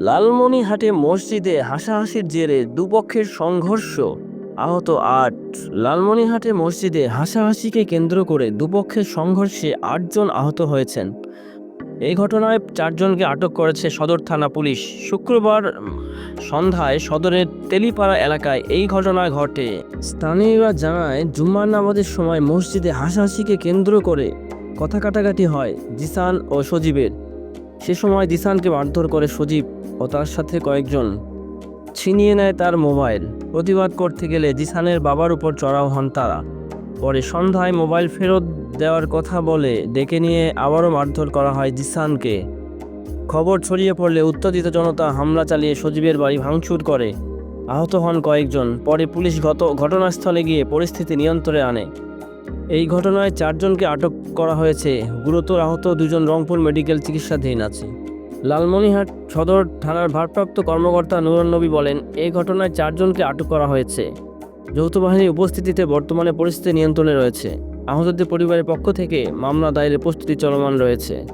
লালমনিহাটে মসজিদে হাসাহাসির জেরে দুপক্ষের সংঘর্ষ। আহত আট। লালমনিহাটে মসজিদে হাসাহাসিকে কেন্দ্র করে দুপক্ষের সংঘর্ষে আটজন আহত হয়েছেন। এই ঘটনায় চারজনকে আটক করেছে সদর থানা পুলিশ। শুক্রবার সন্ধ্যায় সদরের তেলিপাড়া এলাকায় এই ঘটনা ঘটে। স্থানীয়রা জানায় জুম্মার নামাজের সময় মসজিদে হাসাহাসিকে কেন্দ্র করে কথা কাটাকাটি হয় জিসান ও সজীবের। সে সময় দিসানকে মারধর করে সজীব ও তার সাথে কয়েকজন ছিনিয়ে নেয় তার মোবাইল। প্রতিবাদ করতে গেলে জিসানের বাবার উপর চড়াও হন তারা। পরে সন্ধ্যায় মোবাইল ফেরত দেওয়ার কথা বলে ডেকে নিয়ে আবারও মারধর করা হয় জিসানকে। খবর ছড়িয়ে পড়লে উত্তেজিত জনতা হামলা চালিয়ে সজীবের বাড়ি ভাঙচুর করে। আহত হন কয়েকজন, পরে পুলিশ গত ঘটনাস্থলে গিয়ে পরিস্থিতি নিয়ন্ত্রণে আনে। এই ঘটনায় চারজনকে আটক করা হয়েছে। গুরুতর আহত দুজন রংপুর মেডিকেল চিকিৎসাধীন আছে। লালমনিহাট সদর থানার ভারপ্রাপ্ত কর্মকর্তা নুরুল নবী বলেন এই ঘটনায় চারজনকে আটক করা হয়েছে। যৌথ বাহিনীর উপস্থিতিতে বর্তমানে পরিস্থিতি নিয়ন্ত্রণে রয়েছে। আহতদের পরিবারের পক্ষ থেকে মামলা দায়েরের প্রস্তুতি চলমান রয়েছে।